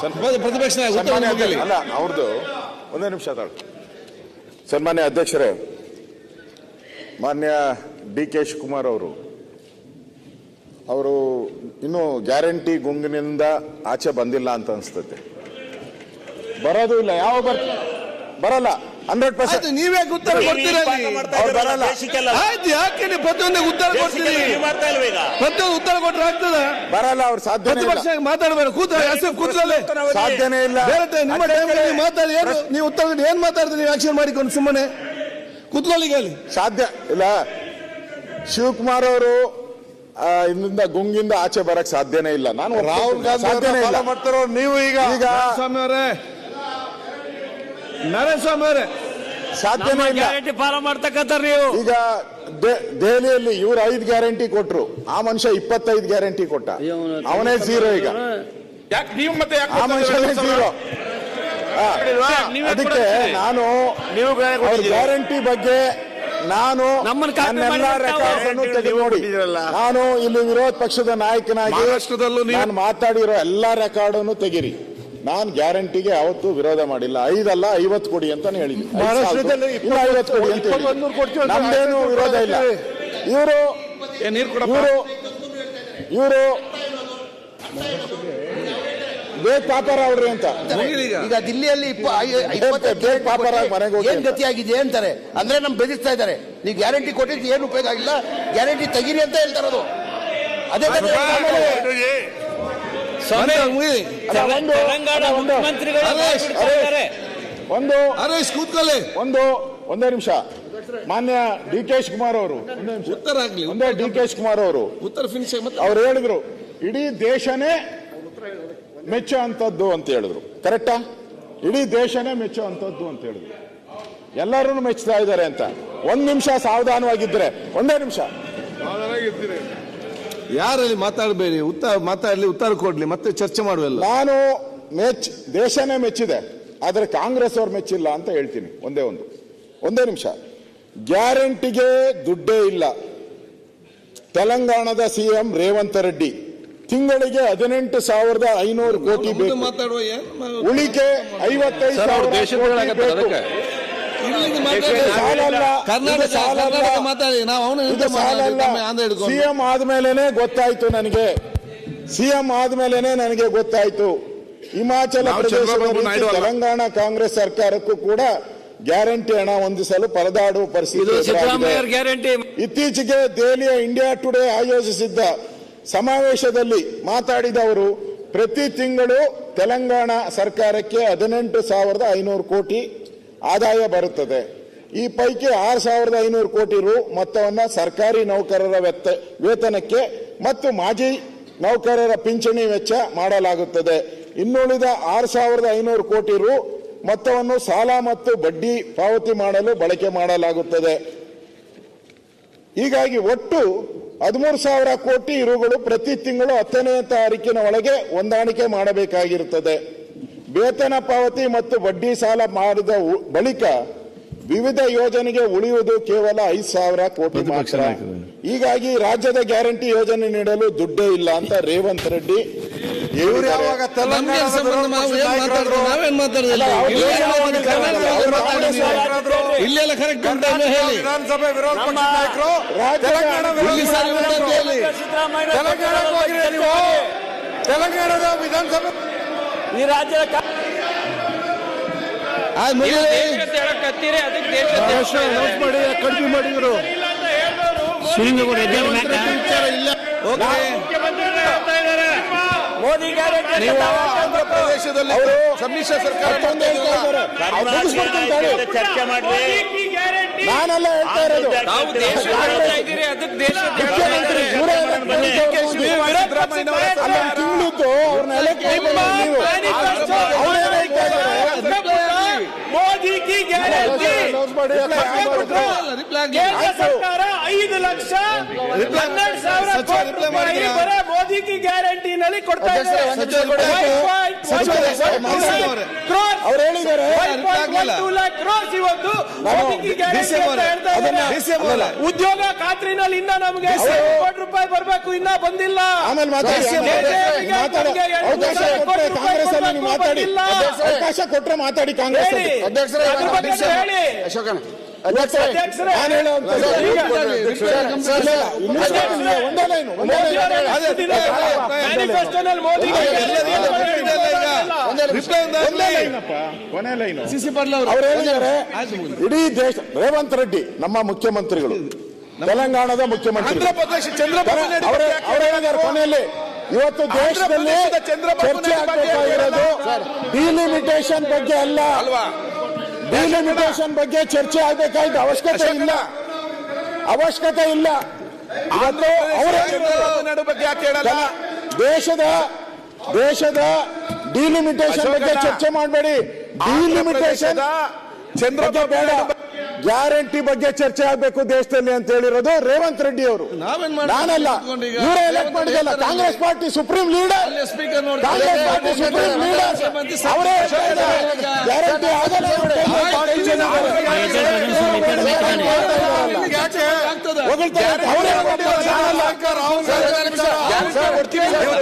ಪ್ರತಿಪಕ್ಷ ಅಲ್ಲ ಅವ್ರದ್ದು ಒಂದೇ ನಿಮಿಷ ತಾಳು. ಸನ್ಮಾನ್ಯ ಅಧ್ಯಕ್ಷರೇ ಮಾನ್ಯ ಡಿ ಕೆ ಶಿವಕುಮಾರ್ ಅವರು ಅವರು ಇನ್ನೂ ಗ್ಯಾರಂಟಿ ಗುಂಗಿನಿಂದ ಆಚೆ ಬಂದಿಲ್ಲ ಅಂತ ಅನಿಸ್ತದೆ. ಬರೋದು ಇಲ್ಲ ಯಾವ ಬರ್ ಬರಲ್ಲ. Hundred percent. ನೀವೇ ಉತ್ತರ ಕೊಡ್ತೀರಾ ಅಲ್ಲಿ? ಅವ್ರು ಬರಲ್ಲ. ಆಯ್ತು ಯಾಕೆ ನೀವು ಪ್ರತಿಯೊಂದಕ್ಕೆ ಉತ್ತರ ಕೊಡ್ತೀರಿ? ಪ್ರತಿಯೊಂದು ಉತ್ತರ ಕೊಟ್ರೆ ಆಗ್ತದ. ಬರಲ್ಲ ಅವ್ರು ಸಾಧ್ಯ ಇಲ್ಲ. ಪ್ರತಿಪಕ್ಷ ಮಾತಾಡಬೇಡ. ಕೂತ ಎಸ್ ಎಫ್ ಸಾಧ್ಯನೇ ಇಲ್ಲ. ಬೇರೆ ನಿಮ್ಮ ಟೈಮಲ್ಲಿ ಮಾತಾಡಿ ಏನು ನೀವು ಉತ್ತರ ಏನ್ ಮಾತಾಡ್ತೀರಿ ನೀವು ಆಕ್ಷನ್ ಮಾಡಿಕೊಂಡು ಸುಮ್ಮನೆ? ಕೂತ್ಕೊಳ್ಳಿ ಹೇಳಿ ಸಾಧ್ಯ ಇಲ್ಲ. ಶಿವಕುಮಾರ್ ಅವರು ಆ, ಇಲ್ಲಿಂದ ಗುಂಗಿಂದ ಆಚೆ ಬರಕ್ ಸಾಧ್ಯನೇ ಇಲ್ಲ. ನಾನು ರಾಹುಲ್ ಗಾಂಧಿ ಸಾಧ್ಯನೇ ಇಲ್ಲ. ಮಾಡ್ತಾರೋ ನೀವು ಈಗ? ಈಗ ಸ್ವಾಮಿ ಅವರೇ. ನಾರಾಯಣಸ್ವಾಮಿ ಅವರೇ. ಸಾಧ್ಯನೇ ಇಲ್ಲ. ಗ್ಯಾರಂಟಿ ಫಾಲೋ ಮಾಡ್ತಕ್ಕಂಥ ನೀವು. ಈಗ ದೆ- ದೆಹಲಿಯಲ್ಲಿ ಇವ್ರು ಐದು ಗ್ಯಾರಂಟಿ ಕೊಟ್ರು. ಆ ಮನುಷ್ಯ ಇಪ್ಪತ್ತೈದು ಗ್ಯಾರಂಟಿ ಕೊಟ್ಟ. ಅವನೇ ಝೀರೋ ಈಗ. ಯಾಕೆ ನೀವು ಮತ್ತೆ ಯಾಕೆ ಆ ಮನುಷ್ಯನೇ ಝೀರೋ ಅದಕ್ಕೆ ನಾನು ನೀವು ಗ್ಯಾರಂಟಿ ಬಗ್ಗೆ ನಾನು ನನ್ನೆಲ್ಲ ಮಾಡಿ ರೆಕಾರ್ಡ್ಸ್ ಅನ್ನು ತೆಗೆದು ನೋಡಿ. ನಾನು ಇಲ್ಲಿ ವಿರೋಧ ಪಕ್ಷದ ನಾಯಕನಾಗಿ ನಾನು ಮಾತಾಡಿರೋ ಎಲ್ಲಾ ರೆಕಾರ್ಡ್ ಅನ್ನು ತೆಗಿರಿ. ನಾನು ಗ್ಯಾರಂಟಿಗೆ ಯಾವತ್ತೂ ವಿರೋಧ ಮಾಡಿಲ್ಲ. ಐದಲ್ಲ ಐವತ್ತು ಕೊಡಿ ಅಂತ. ನೂರು ನಮ್ದೇನು ವಿರೋಧ ಇಲ್ಲ. ಇವರು ಇವರು ಇವರು ವೇದ್ ಪಾಪರ ಅವ್ರಿ ಅಂತ ಈಗ. ದಿಲ್ಲಿಯಲ್ಲಿ ಬೇಗ ಪಾಪರ ಆಗಿ ಮನೆಗೆ ಹೋಗಿ ಏನ್ ಗತಿಯಾಗಿದೆ ಅಂತಾರೆ. ಅಂದ್ರೆ ನಮ್ ಬೆದಿಸ್ತಾ ಇದ್ದಾರೆ. ನೀವು ಗ್ಯಾರಂಟಿ ಕೊಟ್ಟಿದ್ದು ಏನು ಉಪಯೋಗ ಆಗಿಲ್ಲ. ಗ್ಯಾರಂಟಿ ತೆಗೀರಿ ಅಂತ ಹೇಳ್ತಾರದು ಅದೇ ಒಂದು- ಹರೇಶ್ ಕೂತ್ಕೊಳ್ಳಿ. ಒಂದು ಒಂದೇ ನಿಮಿಷ. ಮಾನ್ಯ ಡಿ ಕೆ ಶಿವಕುಮಾರ್ ಅವರು. ಒಂದೇ ನಿಮಿಷ ಉತ್ತರ ಆಗ್ಲಿ ಒಂದೇ ಡಿ ಕೆ ಶಿವಕುಮಾರ್ ಅವರು. ಉತ್ತರ ಫಿನಿಶ್ ಮತ್ತೆ ಅವ್ರು ಹೇಳಿದ್ರು ಇಡೀ ದೇಶನೇ ಮೆಚ್ಚೋ ಅಂತದ್ದು ಅಂತ ಹೇಳಿದ್ರು. ಕರೆಕ್ಟಾ? ಇಡೀ ದೇಶನೇ ಮೆಚ್ಚೋ ಅಂತದ್ದು ಅಂತ ಹೇಳಿದ್ರು. ಎಲ್ಲರೂ ಮೆಚ್ಚುತ್ತಾ ಇದ್ದಾರೆ ಅಂತ. ಒಂದ್ ನಿಮಿಷ ಸಾವಧಾನವಾಗಿದ್ರೆ ಒಂದೇ ನಿಮಿಷ. ಯಾರಲ್ಲಿ ಮಾತಾಡಬೇಡಿ ಉತ್ತರ ಮಾತಾಡಲಿ ಉತ್ತರ ಕೊಡ್ಲಿ ಮತ್ತೆ ಚರ್ಚೆ ಮಾಡುವಲ್ಲ ನಾನು ಮೆಚ್ ದೇಶನೇ ಮೆಚ್ಚಿದೆ ಆದರೆ ಕಾಂಗ್ರೆಸ್ ಅವ್ರು ಮೆಚ್ಚಿಲ್ಲ ಅಂತ ಹೇಳ್ತೀನಿ ಒಂದೇ ಒಂದು. ಒಂದೇ ನಿಮಿಷ. ಗ್ಯಾರಂಟಿಗೆ ದುಡ್ಡೇ ಇಲ್ಲ. ತೆಲಂಗಾಣದ ಸಿಎಂ ರೇವಂತ್ ರೆಡ್ಡಿ ತಿಂಗಳಿಗೆ ಹದಿನೆಂಟು ಸಾವಿರದ ಐನೂರು ಕೋಟಿ ಬೇಕು. ಉಳಿಕೆ ಐವತ್ತೈದು ಸಾವಿರ ಕೋಟಿ ಬೇಕು. ಸಿಎಂ ಆದ್ಮೇಲೆನೆ ಗೊತ್ತಾಯ್ತು ನನಗೆ. ಸಿಎಂ ಆದ್ಮೇಲೆನೆ ನನಗೆ ಗೊತ್ತಾಯ್ತು. ಹಿಮಾಚಲ ಪ್ರದೇಶ. ತೆಲಂಗಾಣ ಕಾಂಗ್ರೆಸ್ ಸರ್ಕಾರಕ್ಕೂ ಕೂಡ ಗ್ಯಾರಂಟಿ ಹಣ ಹೊಂದಿಸಲು ಪರದಾಡುವ ಪರಿಸ್ಥಿತಿ ಇತ್ತೀಚೆಗೆ ದೆಹಲಿಯ ಇಂಡಿಯಾ ಟುಡೇ ಆಯೋಜಿಸಿದ್ದ ಸಮಾವೇಶದಲ್ಲಿ ಮಾತಾಡಿದ ಅವರು ಪ್ರತಿ ತಿಂಗಳು ತೆಲಂಗಾಣ ಸರ್ಕಾರಕ್ಕೆ ಹದಿನೆಂಟು ಸಾವಿರದ ಐನೂರು ಕೋಟಿ ಆದಾಯ ಬರುತ್ತದೆ. ಈ ಪೈಕಿ ಆರು ಸಾವಿರದ ಐನೂರು ಕೋಟಿ ರು ಮೊತ್ತವನ್ನು ಸರ್ಕಾರಿ ನೌಕರರ ವೆತ್ತ, ವೇತನಕ್ಕೆ ಮತ್ತು ಮಾಜಿ ನೌಕರರ ಪಿಂಚಣಿ ವೆಚ್ಚ ಮಾಡಲಾಗುತ್ತದೆ. ಇನ್ನುಳಿದ ಆರು ಸಾವಿರದ ಐನೂರು ಕೋಟಿ ರು ಮೊತ್ತವನ್ನು ಸಾಲ ಮತ್ತು ಬಡ್ಡಿ ಪಾವತಿ ಮಾಡಲು ಬಳಕೆ ಮಾಡಲಾಗುತ್ತದೆ. ಹೀಗಾಗಿ ಒಟ್ಟು ಹದಿಮೂರು ಸಾವಿರ ಕೋಟಿ ರುಗಳು ಪ್ರತಿ ತಿಂಗಳು ಹತ್ತನೇ ತಾರೀಕಿನ ಒಳಗೆ ಹೊಂದಾಣಿಕೆ ಮಾಡಬೇಕಾಗಿರುತ್ತದೆ. ವೇತನ ಪಾವತಿ ಮತ್ತು ಬಡ್ಡಿ ಸಾಲ ಮಾಡಿದ ಬಳಿಕ ವಿವಿಧ ಯೋಜನೆಗೆ ಉಳಿಯುವುದು ಕೇವಲ ಐದು ಸಾವಿರ ಕೋಟಿ ಮಾತ್ರ. ಹೀಗಾಗಿ ರಾಜ್ಯದ ಗ್ಯಾರಂಟಿ ಯೋಜನೆ ನೀಡಲು ದುಡ್ಡೇ ಇಲ್ಲ ಅಂತ ರೇವಂತ್ ರೆಡ್ಡಿ ವಿಧಾನಸಭೆ ವಿರೋಧ ಪಕ್ಷದ ನಾಯಕರು? ತೆಲಂಗಾಣ ತೆಲಂಗಾಣದ ವಿಧಾನಸಭೆ ಈ ರಾಜ್ಯದ ಅದಕ್ಕೆ ಕಡಿಮೆ ಮಾಡಿದ್ರು. ಓಕೆ ಮೋದಿ ಗ್ಯಾರಂಟಿ ಪ್ರದೇಶದಲ್ಲಿ ಅವರು ಸಮ್ಮಿಶ್ರ ಸರ್ಕಾರ. ಚರ್ಚೆ ಮಾಡಿ ನಾನೆಲ್ಲ ಹೇಳ್ತಾ ಇರೋದು. ತಾವು ದೇಶ ಹೇಳ್ತಾ ಇದ್ದೀರಿ, ಅದಕ್ಕೆ ದೇಶದ ಮುಖ್ಯಮಂತ್ರಿ ಇವರೇ elect ಮಾಡಿದ್ದವರು. ಅಲ್ಲಿ ಒಂದು ತಿಂಗಳಿದ್ದು ಅವ್ರನ್ನ elect ಮಾಡಿದ್ದವರು ನೀವು. ಅವ್ರೇನ್ ಹೇಳ್ತಾ ಇದ್ದಾರೆ? ಮೋದಿ ಕಿ ಗ್ಯಾರಂಟಿ Announce ಮಾಡಿ, ಕೇಂದ್ರ ಸರ್ಕಾರ ಐದು ಲಕ್ಷ ಹನ್ನೆರಡು ಸಾವಿರ ಸಚಿವ ಕೋಟಿ ರಿಪ್ಲೈ ರೂಪಾಯಿ ಮಾಡಿದ್ರಾ? ಮೋದಿ ಕಿ ಗ್ಯಾರಂಟಿನಲ್ಲಿ ಕೊಡ್ತಾ ಅವ್ರು ಹೇಳಿದ್ದಾರೆ. ಇವತ್ತು ಅಂತ ಹೇಳ್ತಾ ಇದ್ದಾರೆ. ಉದ್ಯೋಗ ಖಾತ್ರಿನಲ್ಲಿ ಇನ್ನ ನಮಗೆ ಕೋಟಿ ರೂಪಾಯಿ ಬರಬೇಕು ಇನ್ನ ಬಂದಿಲ್ಲ. ಆಮೇಲೆ ಕಾಂಗ್ರೆಸ್ ಅಲ್ಲಿ ನೀವು ಮಾತಾಡಿ. ಬಂದಿಲ್ಲ. ಅವಕಾಶ ಕೊಟ್ರೆ ಮಾತಾಡಿ ಕಾಂಗ್ರೆಸ್ ಅಧ್ಯಕ್ಷರೇ, ಅದ್ರ ಬಗ್ಗೆ ಅಧ್ಯಕ್ಷರೇ. ಹೇಳಿ ಅಶೋಕನ ಅಧ್ಯಕ್ಷರೇ ನಾನು ಹೇಳುವಂತ ಈಗ- ಒಂದೇ ಲೈನು ಒಂದೇ ಲೈನು ಮ್ಯಾನಿಫೆಸ್ಟೋನಲ್ಲಿ ಮೋದಿ ಒಂದೇ ಲೈನಪ್ಪ ಕೊನೆ ಲೈನು ಅವ್ರು ಹೇಳಿದ್ದಾರೆ ಇಡೀ ದೇಶ ರೇವಂತ್ ರೆಡ್ಡಿ ನಮ್ಮ ಮುಖ್ಯಮಂತ್ರಿಗಳು ತೆಲಂಗಾಣದ ಮುಖ್ಯಮಂತ್ರಿ ಆಂಧ್ರ ಪ್ರದೇಶ ಚಂದ್ರಬಾಬು ನಾಯ್ಡು ಅವರೇ ಬಗ್ಗೆ ಯಾಕೆ ಕೊನೆಯಲ್ಲಿ ಇವತ್ತು ದೇಶದಲ್ಲಿ ಚರ್ಚೆ ಆಗಬೇಕಾಗಿರೋದು ಡಿಲಿಮಿಟೇಷನ್ ಬಗ್ಗೆ ಅಲ್ಲ ಅಲ್ವಾ ಡಿಲಿಮಿಟೇಷನ್ ಬಗ್ಗೆ ಚರ್ಚೆ ಆಗಬೇಕಾದ ಅವಶ್ಯಕತೆ ಇಲ್ಲ. ಅವಶ್ಯಕತೆ ಇಲ್ಲ. ಅವರ ಬಗ್ಗೆ ದೇಶದ ದೇಶದ ಡಿಲಿಮಿಟೇಷನ್ ಬಗ್ಗೆ ಚರ್ಚೆ ಮಾಡಬೇಡಿ. ಡಿಲಿಮಿಟೇಷನ್ ಚಂದ್ರಬಾಬು ಬೇಡ. ಗ್ಯಾರಂಟಿ ಬಗ್ಗೆ ಚರ್ಚೆ ಆಗಬೇಕು ದೇಶದಲ್ಲಿ ಅಂತ ಹೇಳಿರೋದು ರೇವಂತ್ ರೆಡ್ಡಿ ಅವರು? ನಾನಲ್ಲ ಇವರೇ elect ಮಾಡಿದಲ್ಲ Congress party supreme leader Congress party supreme leader ಅವರೇ ಗ್ಯಾರಂಟಿ ಆಗಲ್ಲ ಹೊಗಳ್ತಾರೆ. ಅವರೇ